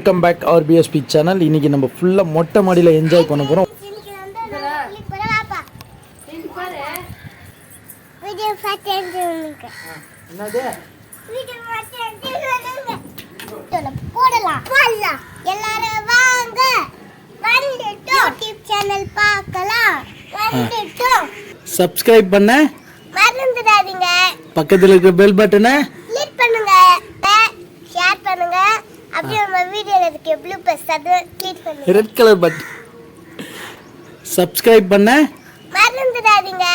Welcome back our BSP channel இன்னைக்கு நம்ம ஃபுல்லாக மொட்டை மாடியில் என்ஜாய் பண்ண போகிறோம் சப்ஸ்கிரைப் பண்ண. பக்கத்தில் இருக்கிற பெல் பட்டனை கிளிக் பண்ணுங்க. ஷேர் பண்ணுங்க. அப்படியே நம்ம வீடியோல இருக்க ப்ளூ பஸ் அது கிளிக் பண்ணுங்க ரெட் கலர் பட் சப்ஸ்கிரைப் பண்ண. மறந்துடாதீங்க.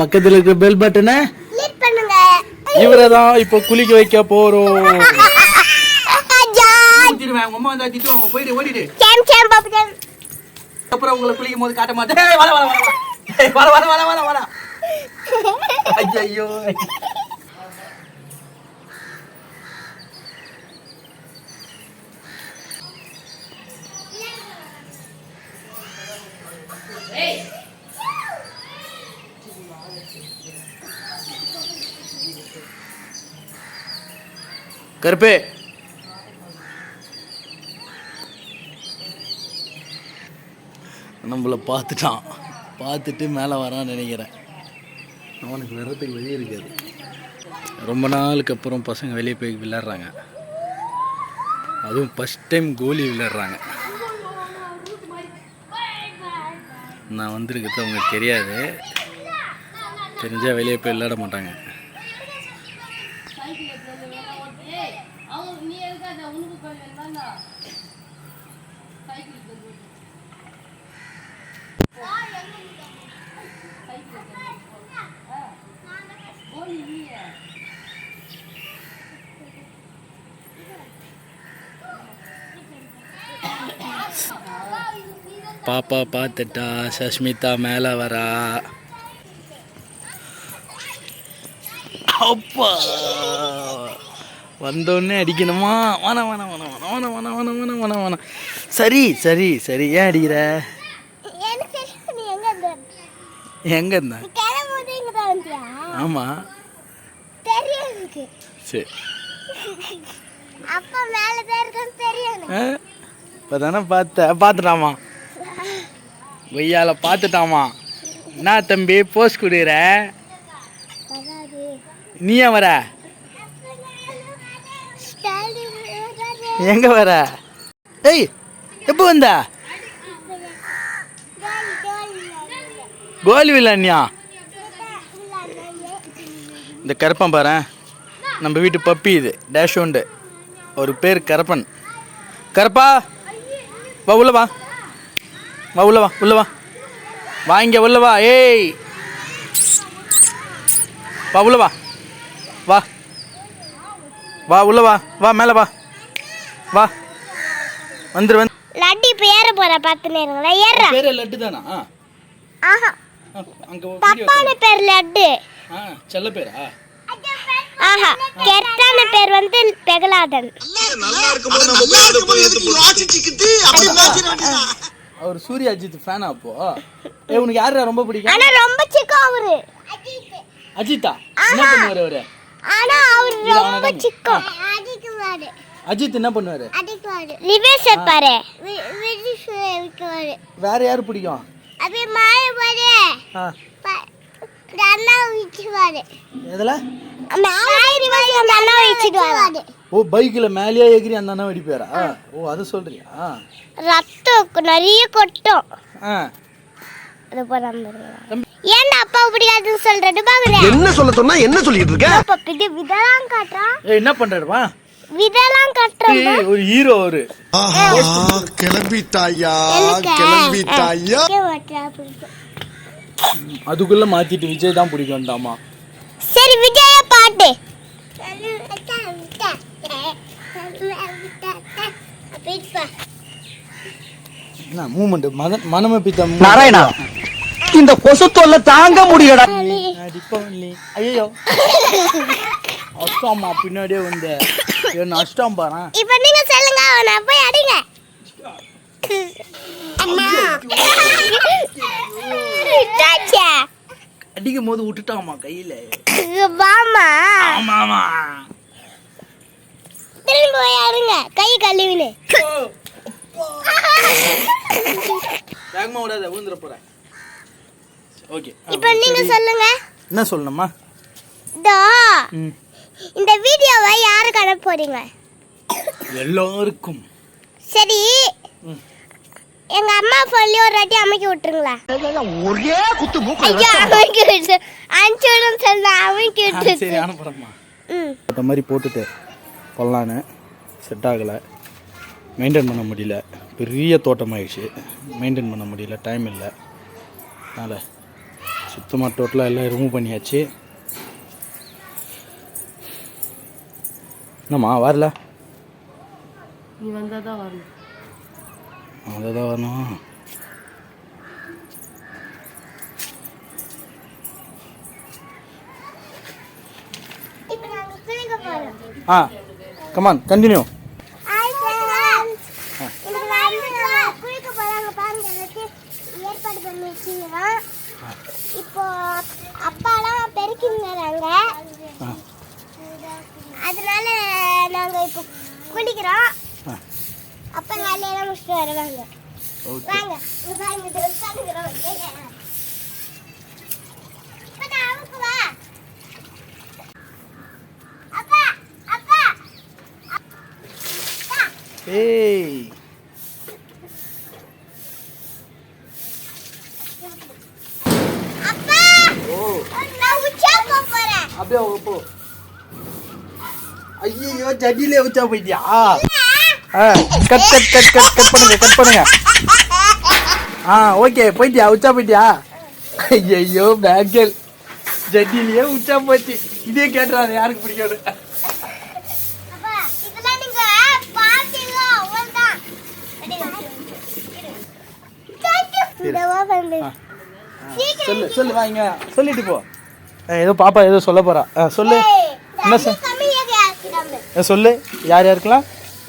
பக்கத்தில் இருக்கிற பெல் பட்டனை கிளிக் பண்ணுங்க. இவரை தான் இப்போ குளிக்க வைக்க போகிறோம் ஜா திட்டுவேன் உங்க அம்மா வந்தா திட்டுவாங்க. போயிடு ஓடிடு. கேம் கேம் பாப்பு கேம். அப்புறம் உங்களை குளிக்கும் போது காட்ட மாட்டேன். ஏய், வர வர வர வர. ஏய், வர வர வர வர வர ஐயோ கருப்பே. நம்மளை பார்த்துட்டான். பார்த்துட்டு மேலே வரான்னு நினைக்கிறேன். அவனுக்கு வர்றதுக்கு வெளியே இருக்காது. ரொம்ப நாளுக்கு அப்புறம் பசங்க வெளியே போய் விளையாடுறாங்க. அதுவும் ஃபஸ்ட் டைம் கோலி விளையாடுறாங்க. நான் வந்திருக்கிறது அவங்களுக்கு தெரியாது. தெரிஞ்சால் வெளியே போய் விளையாட மாட்டாங்க. பாப்பா பார்த்துட்டா சஷ்மிதா மேலே வரா. அப்பா. வந்தோடனே அடிக்கணுமா? வேணா வேணா வேணா வேணா வேணா வேணா வேணா வேணா வேணா வேணா. சரி சரி சரி. ஏன் அடிக்கிற? எங்க இருந்த எங்கே இருந்த? நீ கிளம்பும்போது இங்க தான் வந்தியா? ஆமாம் சரி. அப்பா மேல தான் இருக்குன்னு தெரியும் பார்த்த பார்த்துட்டாமா? கொய்யால பார்த்துட்டாமா. என்ன தம்பி போஸ் கொடுக்குற? நீ ஏன் வர? எங்க எங்கே வர? ஏய் எப்போ வந்த? கோலி விளையாடியா இந்த கருப்பன் பாரு. நம்ம வீட்டு பப்பி இது டேஷ் உண்டு. ஒரு பேர் கரப்பன். கரப்பா வா உள்ள வா. வா உள்ள வா உள்ள வா. வா இங்க உள்ள வா. ஏய். வா உள்ள வா. வா. வா உள்ள வா. வா மேலே வா. வா. வந்துரு வந்து லட்டி இப்ப ஏற போற பாத்துனே இருங்களா ஏற. பேரே லட்டு தானா ஆஹா. அங்கே தப்பான பேர் லட்டு. ஆ செல்ல பேரா? ஆஹா. கெட்டான பேர் வந்து பெகலாதன். அவர் சூர்யா அஜித் ஃபேனா அப்போ? ஏ உனக்கு யாரா ரொம்ப பிடிக்கும்? ஆனா ரொம்ப சிக்கம் அவரு. அஜித்தா? என்ன பண்ணுவாரு அவரு? ஆனா அவர் ரொம்ப சிக்கம் அஜித் என்ன பண்ணுவாரு? இருப்பாரு விக்குவாரு வேற யாரு பிடிக்கும்? அப்படியே மழை போது எதுல? ஓ பைக்ல மேலேயே ஏகிறி அந்த அண்ணா வெடிப்பாரா ஓ அதை சொல்றியா? ரத்தம் நிறைய கொட்டும். ஏன்டா அப்பா பிடிக்காதுன்னு சொல்றது பாக்குறேன். என்ன சொல்ல சொன்னா என்ன சொல்லிட்டு இருக்க? அப்பா பிடி விதெல்லாம் காட்டுறான். ஏய் என்ன காட்டுறான் ஏய், ஒரு ஹீரோ அவரு. கிளம்பிட்டாயா? கிளம்பிட்டாயா? அதுக்குள்ள மாத்திட்டு விஜய் தான் பிடிக்கும்டாமா சரி விஜய பாட்டு. என்ன மூமெண்ட் மத மனம பித்த நாராயணா இந்த கொசு தொல்லை தாங்க முடியலடா. ஐயோ அஷ்டாமா பின்னாடியே வந்த. அஷ்டம் பாரு இப்ப நீங்க சொல்லுங்க அவனை போய் அடிங்க? அடிக்கும் போது விட்டுட்டாமா கையில. வாமா ஆமாமா திரும்ப போய் கை கழுவினே. வேகமா விடாத விழுந்துற போற ஓகே. இப்போ நீங்க சொல்லுங்க. என்ன சொல்லணுமா தா இந்த வீடியோவை யாருக்கு அனுப்ப போறீங்க? எல்லாருக்கும். சரி. எங்க அம்மா போன்லயே ஒரு வாட்டி அமைக்க விட்டுருங்களா? ஒரே குத்து மூக்கு ஐயோ அமைக்க விட்டு அனுப்பிச்சு விடுன்னு சொல்ல அமைக்க சரி விட்டு அனுப்புகிறேம்மா ம். அந்த மாதிரி போட்டுட்டு கொல்லான்னு செட் ஆகலை. மெயின்டைன் பண்ண முடியல. பெரிய தோட்டமாயிடுச்சு. மெயின்டைன் பண்ண முடியல. டைம் இல்லை. அதனால் சுத்தமாக டோட்டலாக எல்லாம் ரிமூவ் பண்ணியாச்சு. என்னம்மா வரல? நீ வந்தால் தான் வரணும். அதுதான் வரணும் ஆ come on continue hi friends இன்னைக்கு வந்து குளிக்க போறாங்க பாருங்க எல்லாத்தையும் ஏற்பாடு பண்ணி வச்சுக்கிறோம் இப்போ அப்பாலாம் பெருக்கிங்கிறாங்க ஆ அதனால நாங்க இப்போ குளிக்கிறோம் ஆ அப்பா வேலையெல்லாம் முடிச்சுட்டு வருவாங்க ஓகே வாங்க இங்க பாருங்க இது உட்காந்துக்கிறோம் இப்ப நான் அவுக்கு வா அப்பா அப்பா அப்பா ஏய் உச்சா அப்படியே போ. ஐயோ ஜட்டிலே வச்சா போயிட்டியா? Cut cut cut cut cut பண்ணுங்க கட் பண்ணுங்க. ஆ ஓகே போயிட்டியா? உச்சா போயிட்டியா? ஐயோ பேங்கல் ஜட்டிலேயே உச்சா போச்சு. இதே கேட்டுறாரு யாருக்கு பிடிக்கும் அப்பா இதெல்லாம் நீங்க பாத்தீங்க அவ்வளவுதான் இதவா வந்து ஆ. சொல்லு சொல்லு வாங்க சொல்லிட்டு போ. ஆ, ஏதோ பாப்பா ஏதோ சொல்ல போறா. ஆ, சொல்லு. என்ன ஆ, சொல்லு. யார் யாருக்கெல்லாம்?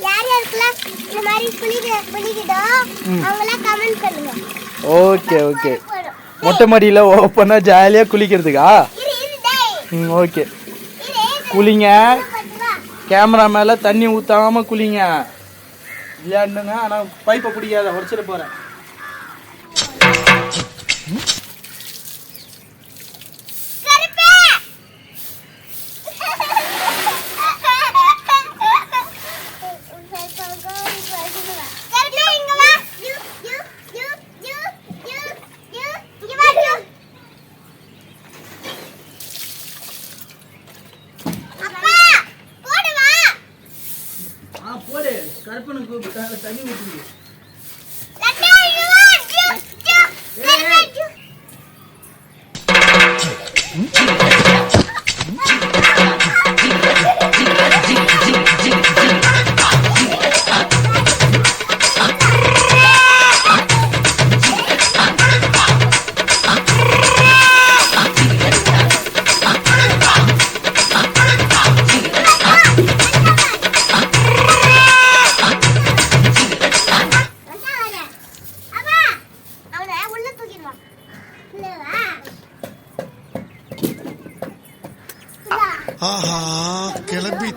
யார் யாருக்கெல்லாம் இந்த மாதிரி குளிக்க குளிக்கிட்டோம் அவங்களாம் கமெண்ட் பண்ணுங்க. Okay okay. மொட்டை மாடியில் ஓப்பனாக ஜாலியாக குளிக்கிறதுக்கா? ம் ஓகே. குளிங்க. கேமரா மேலே தண்ணி ஊற்றாம குளிங்க. விளையாடுங்க ஆனால் பைப்பை பிடிக்காத உடச்சிட்டு போகிறேன் கருப்பே கருப்பே இங்க வா you you you you you you இங்க வா யூ அப்பா போடு வா ஆ போடு கருப்பனுக்கு தண்ணி ஊற்றுங்க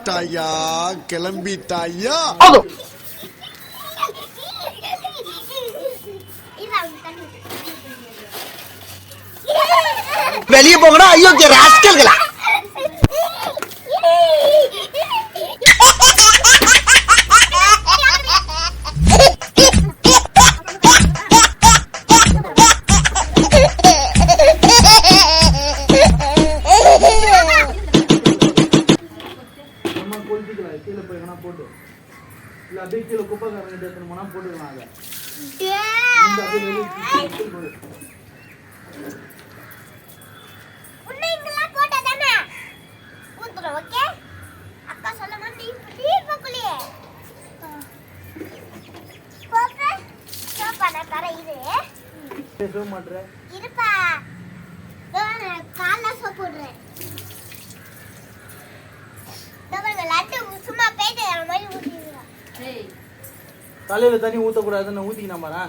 கிளம்பிட்டாயா கிளம்பிட்டாயா வெளியே போங்கடா ஐயோ ராஸ்கல்களா? இல்லை அப்படியே கீழே குப்பை கரங்கிட்ட எடுத்துனோம்னா போட்டுக்கலாம் அதை. இந்த அப்படியே வெளியே தூக்கி போடு. உன்னை இங்கெல்லாம் போட்டதானே ஊத்துறோம் ஓகே அக்கா சொல்ல மாதிரி டீப் பக்குலியே போப்ப சோப்பா நான் தரேன் இரு பேசவே மாட்டுற இருப்பா இதோ நான் காலைல சோப்பு விடுறேன் இதோ பாருங்க, லட்டு சும்மா போயிட்டு அந்த மாதிரி ஊற்றிடுறோம் ஏய் தலையில் தண்ணி ஊற்றக்கூடாதுன்னு ஊற்றிக்கினா பாரு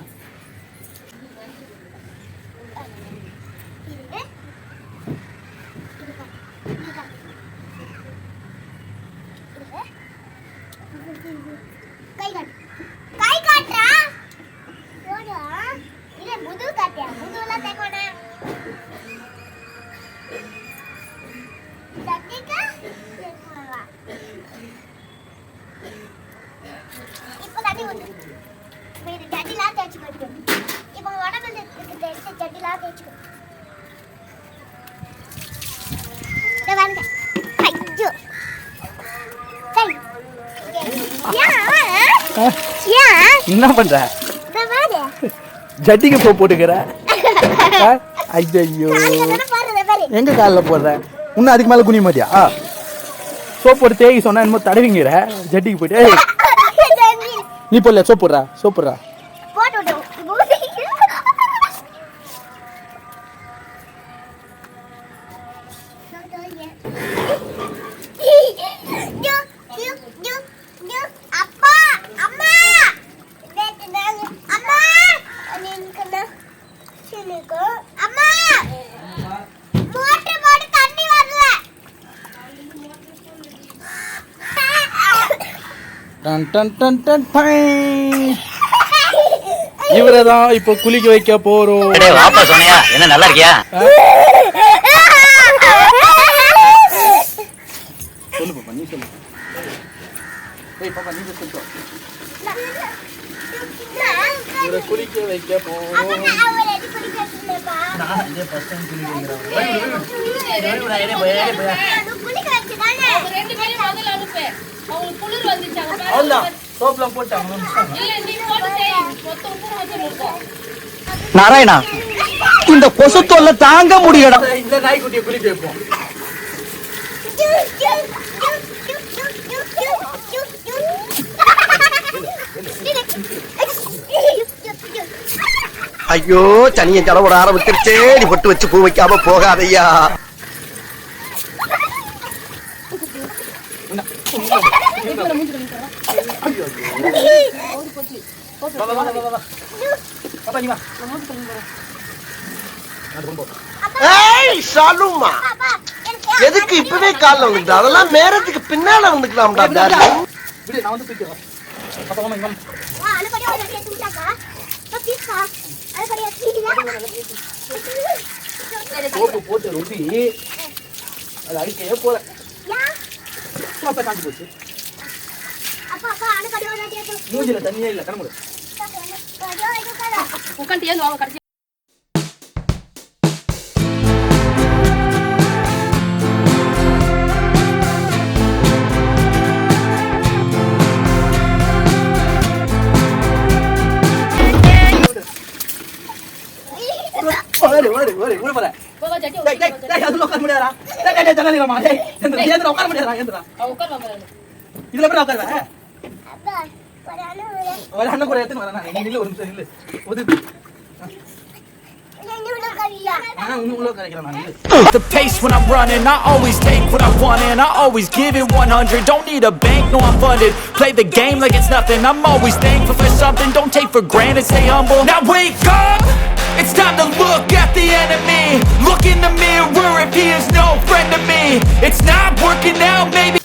என்ன பண்ற? ஜட்டிக்கு போ போட்டுக்கிற. ஐயோ எங்க காலில் போடுற? இன்னும் அதுக்கு மேலே குனிய மாட்டியா? சோப் போட்டு தேய்க்க சொன்னா என்னமோ தடவிங்கிற. ஜட்டிக்கு போயிட்டு நீ போடல சோப் போடுறா சோப் போடுறா போட்டு விட்டோம் அப்பா அம்மா நேத்து நாங்க அம்மா நீங்க சினுக்கு அம்மா மோட்டர் போட்டு தண்ணி வரல டன் டன் டன் இவரை தான் இப்போ குளிக்க வைக்க போறோம். வாப்பா சோனியா என்ன நல்லா இருக்கியா? சொல்லு பாப்பா நீ சொல்லு. ஏய் பாப்பா நீ சொல்லு இவரை குளிக்க வைக்க போறோம். ரெண்டு பேரையும் முதல்ல அவங்களுக்கு குளிர் சோப்லாம் போட்டாங்க இல்ல நீ போட்டு நாராயணா இந்த கொசு தொல்லை தாங்க முடியலடா. இந்த நாய்க்குட்டியை குளிக்க வைப்போம். ஐயோ சனியன் ஜலவர ஆரம்பிச்சிருச்சே நீ பொட்டு வச்சு பூ வைக்காம போகாதையா வா வா வா வா, வா வா. பாப்பா நீ வா. ஏய் சாலுமா எதுக்கு இப்பவே கால்ல வந்துட்டு அதெல்லாம் மேரத்துக்கு பின்னால வந்துக்கலாம்டா விடு நான் வந்து தூக்கிறேன் பாப்பா வாமா இங்க போட்டு ரொம்பி அது அழிக்கவே போல அப்பா காஞ்சு போச்சு மூஞ்சில தண்ணியே இல்லை கணமுடு உட்காந்து ஏந்து வாங்க கடைசி ஓடு ஓடு ஓடு ஓடு போற போக ஜட்டி டேய் டேய் டேய் அதுல டேய் ஜன்னலிலமா டேய் எந்திரா எந்திரா உட்கார முடியாதா வாங்க இதுல எப்படி உட்காருவ? ഒരെണ്ണം കൂടെ എത്തിന് വരണം എങ്ങനെ ഒരു നിമിഷം ഇല്ല ഒതുക്കി The pace when I'm running, I always take what I want and I always give it 100. Don't need a bank, no, I'm funded. Play the game like it's nothing. I'm always thankful for something. Don't take for granted, stay humble. Now wake up! It's time to look at the enemy. Look in the mirror if he is no friend to me. It's not working out, maybe.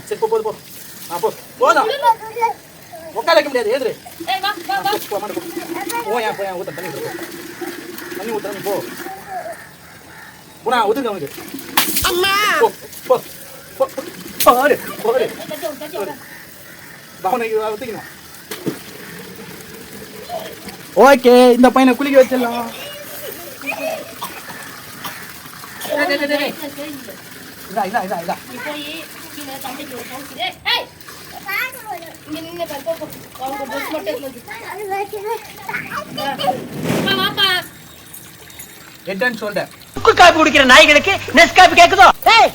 சரி போ போது போ. ஆ போ. போதும் உட்கார வைக்க முடியாது ஏதுரு போ போ. ஊத்த தண்ணி ஊத்து. தண்ணி ஊத்த போ. போடா ஊத்துங்க அவனுக்கு. போ போ போ. ஜட்டி விடு. அவனுக்கு ஊத்திக்கணும் ஓகே இந்த பையனை குளிக்க வச்சிடலாம். இதா இதா இதா இதா. ஹெட் ஷோல்டர் காப்பி குடிக்கிற நாய்களுக்கு நெஸ் காப்பி கேக்குதோ ஏய்.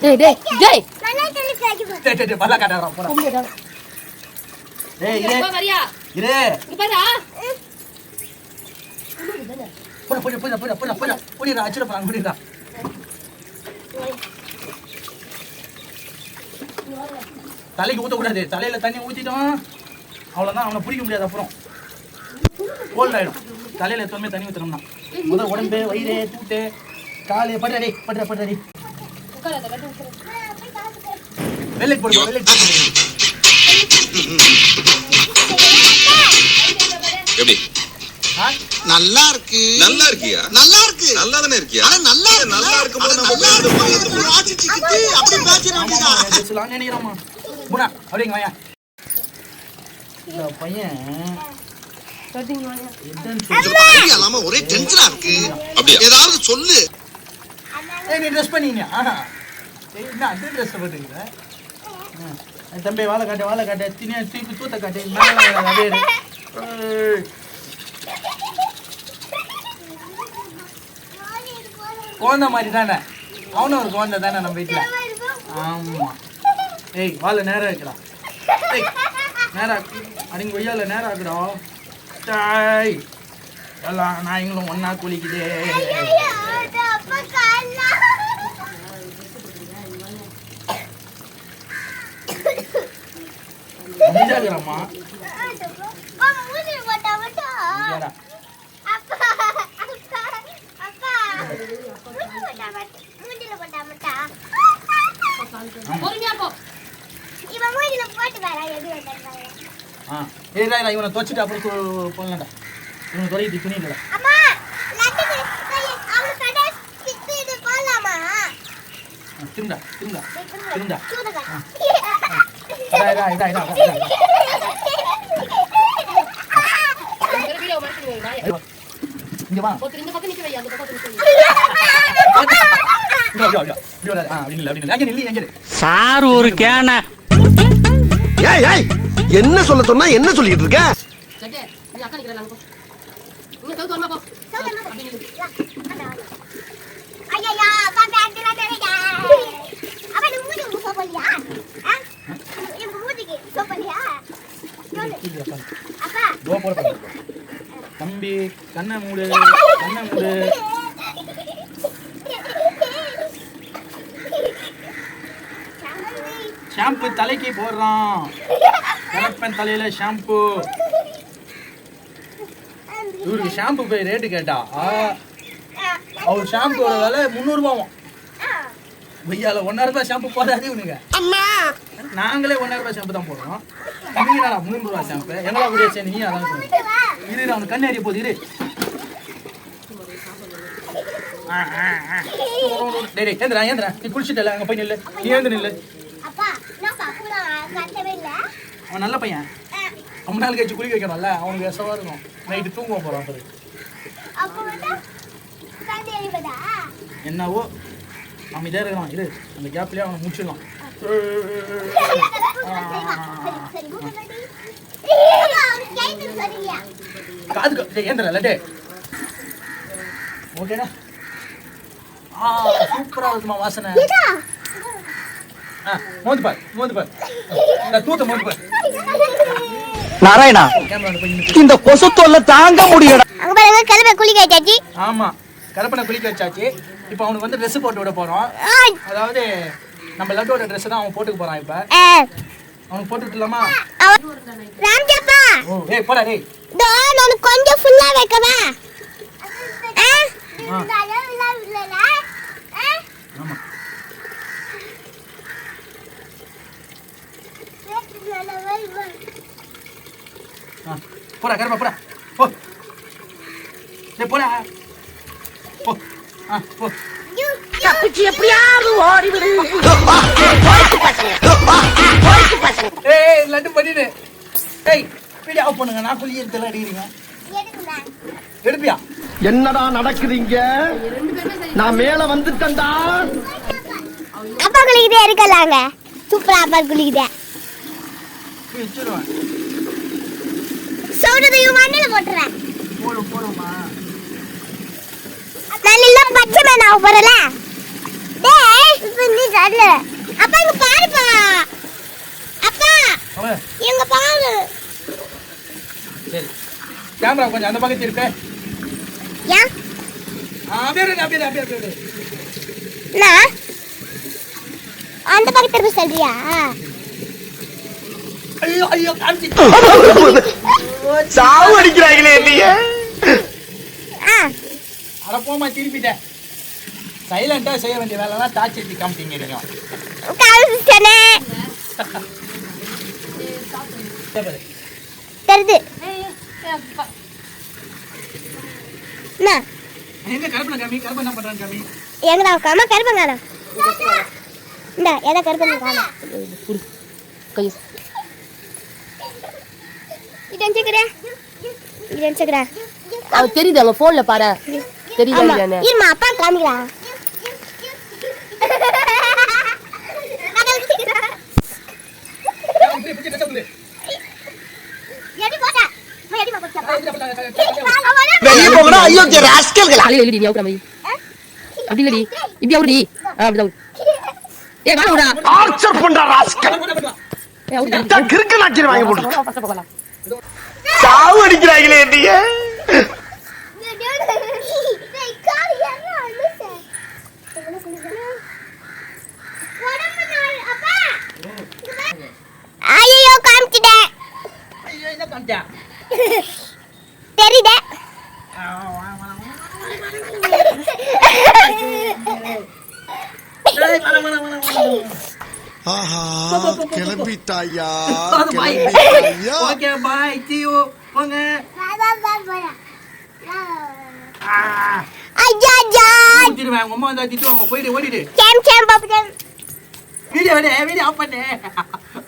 டேய் டேய் டேய் டேய் டேய் பல்ல காட்டாரா போடா டேய் வரியா. இரு. பாரு. போடா போடா போடா போடா போடா போடா. போடிடா அச்சுட போறாங்க போடிடா தலைக்கு ஊத்தக்கூடாது. தலையில தண்ணி ஊத்திட்டோம். அவ்வளவுதான் அவனை பிடிக்க முடியாது அப்புறம். கோல்ட் ஆயிடும். தலையில எப்பவுமே தண்ணி ஊத்தணும்னா. முதல் உடம்பு வயிறு தூட்டு. காலு படுறா டேய் படுறா படுறா டேய் உட்காரு, அதை கட்டு உட்காரு. வெள்ளைக்கு போடு வெள்ளைக்கு போடு எப்படி? நல்லா இருக்கு நல்லா இருக்கியா? நல்லா இருக்கு நல்லா தானே இருக்கியா ஆனா நல்லா இருக்கு நல்லா இருக்கும்போது நம்ம நல்லா இருக்கும்போது வாசிச்சுக்கிட்டு அப்படி பேசிட ஆமாம்மா வேண்டியதா பேசலாம்னு நினைக்கிறோம்மா குணா அப்படிங்க வாயா. இந்த பையன் ஒரே டென்ஷனா இருக்கு. ஏதாவது சொல்லு. நீ ட்ரெஸ் பண்ணிங்க ஏய் என்ன அந்த ட்ரெஸ் தம்பி வாழை காட்டு வாழை காட்டு தினியா தூக்கி தூத்த காட்டு குழந்தை மாதிரி தானே? அவனும் ஒரு குழந்தை தானே நம்ம வீட்டில் ஆமா. ஏய் வாழை நேரம் வைக்கிறான் ஏய் நேரம் அடிங்க ஒய்யால நேரம் ஆக்குடா டாய். எல்லாம் நாய்ங்களும் ஒன்றா குளிக்குதே அப்பா காலா அமைதியாகிறம்மா அப்பா மூஞ்சில போட்டா மட்டும் இங்கடா. அப்பா அப்பா அப்பா மூஞ்சில போட்டா மட்டும் மூஞ்சில போட்டா மட்டும் பொறுமையா போ இவன் மூஞ்சில போட்டு வரா எப்படி வந்தாங்க ஆ ஏய் ரா இவனை துவச்சிட்டு அப்புறம் போடலாம்டா. இவனை துறையிட்டு துணி இல்லைடா. அவனுக்கு கடை சித்து இது இதா இதா வாயா இங்க வா இந்த பக்கம் நிக்க வை அந்த பக்கம் நிக்க சார் ஒரு கேன. ஏய் ஏய் என்ன சொல்ல சொன்னா என்ன சொல்லிட்டு இருக்க? நீ அக்கா நிக்கிற நாங்க போ. இங்க கவுத்து வரமா போ அப்படி நில்லு. ஐயா அப்பா பேண்ட்ல தெரியா அப்பா நீ மூஞ்சி சோப்பலியா நீ மூஞ்சிக்கு சோப்பலியா சொல்லு அப்பா தோ போட போற தம்பி கண்ணை மூடு கண்ணை மூடு. ஷாம்பு தலைக்கு போடுறான். கலப்பன் தலையில ஷாம்பு. இவருக்கு ஷாம்பு போய் ரேட்டு கேட்டா? அவர் ஷாம்புவோட விலை முந்நூறுபாவும் வெய்யால ஒன்னாயிரம் ரூபாய் ஷாம்பு போடாது இவனுங்க. நாங்களே ஒன்னாயிரம் ரூபாய் ஷாம்பு தான் போடுறோம். முந்நூறு ரூபாய் ஷாம்பு. எங்களா கூட சரி நீ அதான் சொல்லு. இரு அவனுக்கு கண்ணு எறிய போகுது இரு. டேய் டேய் ஏந்திரா ஏந்திரா நீ குளிச்சுட்டல அங்க போய் நில்லு நீ ஏந்து நில்லு அவன் நல்ல பையன் ரொம்ப நாள் கழிச்சு குளிக்க வைக்கணும்ல அவனுக்கு எசவா இருக்கும் நைட்டு தூங்க கண்டு எறிவதா என்னவோ அமைதியா இருக்கலாம் இரு அந்த கேப்லயே அவனை முடிச்சிடலாம் சரி கூப்பிட்டு அவனுக்கு கேட்டு சரியா காது டேய். ஏந்திரா லட்டே ஓகேடா. ஆ சூப்பரா இருக்குமா வாசனை. ஆ மோந்து பார் மோந்து பார். இந்த தூத்த மோந்து பார். நாராயணா. இந்த கொசு தொல்லை தாங்க முடியல அங்க பாருங்க கிளம்ப குளிக்க வச்சாச்சு. ஆமா கருப்பனை குளிக்க வச்சாச்சு. இப்போ அவனுக்கு வந்து Dress போட்டு விட போறோம். அதாவது நம்ம லட்டோட Dress தான் அவன் போட்டுக்க போறான் இப்ப. அவனுக்கு போட்டு விட்டுலாமா ராம்ஜப்பா! ஓ ஏய் போடா டேய் தோ நான் கொஞ்சம் ஃபுல்லா வைக்கவா? ஆமா. போடா கருப்பா போடா. போ. டேய் போடா. போ. ஆ போ. ஏய் ஏய், லட்டு பண்ணிடு. ஏய் வீடியோ ஆஃப் பண்ணுங்க. நான் குளிய எடுத்துல அடிக்கிறீங்க எடுப்பியா? என்னடா நடக்குதுங்க நான் மேல வந்துட்டேன்டா. அப்பா குளிக்குதே இருக்கலாங்க. சூப்பரா அப்பா குளிக்குதே. சோடதையும் மண்ணில போட்டுறேன். நான் இல்ல பச்சை மேன் ஆக போறல? டேய் இப்ப நீ சொல்லு. அப்பா இங்க பாருப்பா. அப்பா எங்க பாரு. சரி. கேமரா கொஞ்சம் அந்த பக்கம் திருப்பே ஏன் ஆ, அப்படியே அப்படியே அப்படியே அப்படியே. நான் அந்த பக்கம் திரும்ப சொல்றியா? ஐயோ ஐயோ சாவு அடிக்கிறாங்களே இல்லையே ஆ. அட போமா திருப்பிட்டேன் சைலண்டா செய்ய வேண்டிய வேலைலாம் ஏற்றி காமிட்டீங்க நீங்க ப- என்ன எங்க கருப்பன் காமி கருப்பன் என்ன பண்றான் காமி எங்கடா காம கருப்பன் காணோம் இந்த எதை கருப்பன் காணோம்? இது நினைச்சுக்கிறேன் இது நினைச்சுக்கிறேன் அவன் தெரியுது அவங்க போன்ல பாரு. தெரியுதா ஆமா. இல்லையான்னு. இருமா அப்பா காமிக்கலாம் எடி போடா எடி போடா வெளியே போங்கடா ஐயோ ராஸ்கல்களா. காலையில இல்லடி நீ அவுக்குற மாதிரி அப்படி இல்லடி இப்படி அவுடி ஆ அப்படி ஏ வாடா ஆர்ச்சர் பண்ற ராஸ்கல். ஏ அவுடி கிறுக்கு நாச்சிரு வாங்கி போகலாம் சாவு அடிக்கிறாங்களே என்னைய. ஐயோ காமிச்சிட்டேன். ஐயோ என்ன காமிச்சா தெரியுதே ஏய், வர, வர, வர, வர. ஆஹா கிளம்பிட்டாயா. கிளம்பிட்டாயா? Okay bye you. போங்க. ஐயா ஐயா. ஊத்திடுவேன் உங்க அம்மா வந்தா திட்டுவாங்க. போயிடு ஓடிடு. கேம் கேம் பாப்பு கேம். வீடியோ விட வீடியோ ஆஃப் பண்ணு.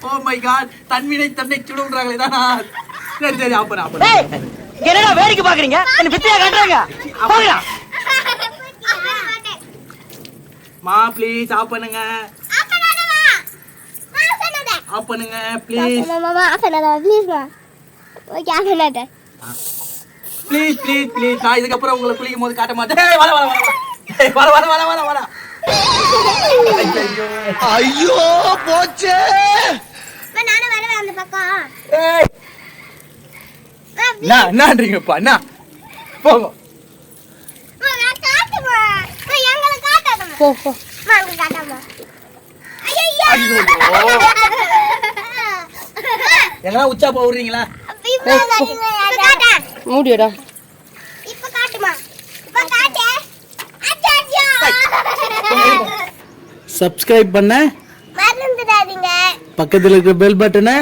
ஓ மை காட் தன்வினை தன்னை சுடுன்றாங்களே தானா சரி சரி ஆஃப் பண்ணு ஆஃப் பண்ணு. என்னடா வேடிக்கை பாக்குறீங்க என்ன பித்தியா காட்டுறாங்க? போங்கடா. மா ப்ளீஸ் ஆஃப் பண்ணுங்க. ஆஃப் பண்ணுங்க ப்ளீஸ் மாமா ஆஃப் பண்ணாதா ப்ளீஸ் மா ஓகே ஆஃப் பண்ணாத ப்ளீஸ் ப்ளீஸ் ப்ளீஸ் நான் இதுக்கப்புறம் உங்களை குளிக்கும் போது காட்ட மாட்டேன். ஏய், வர வர வர வர. ஏய், வர வர வர ஐயோ போச்சே. நானும் அந்த பக்கம் ஏய் என்ன என்னன்றீங்கப்பா என்ன போங்க நான் காட்டுமா எங்களை காட்டாதமா போ போ. எங்கன்னா உச்சா போடுறீங்களா மூடிடா இப்ப காட்டுமா? இப்ப காட்டு. அச்சா அச்சா. சப்ஸ்கிரைப் பண்ண மறந்துடாதீங்க. பக்கத்தில் இருக்கிற பெல் பட்டனை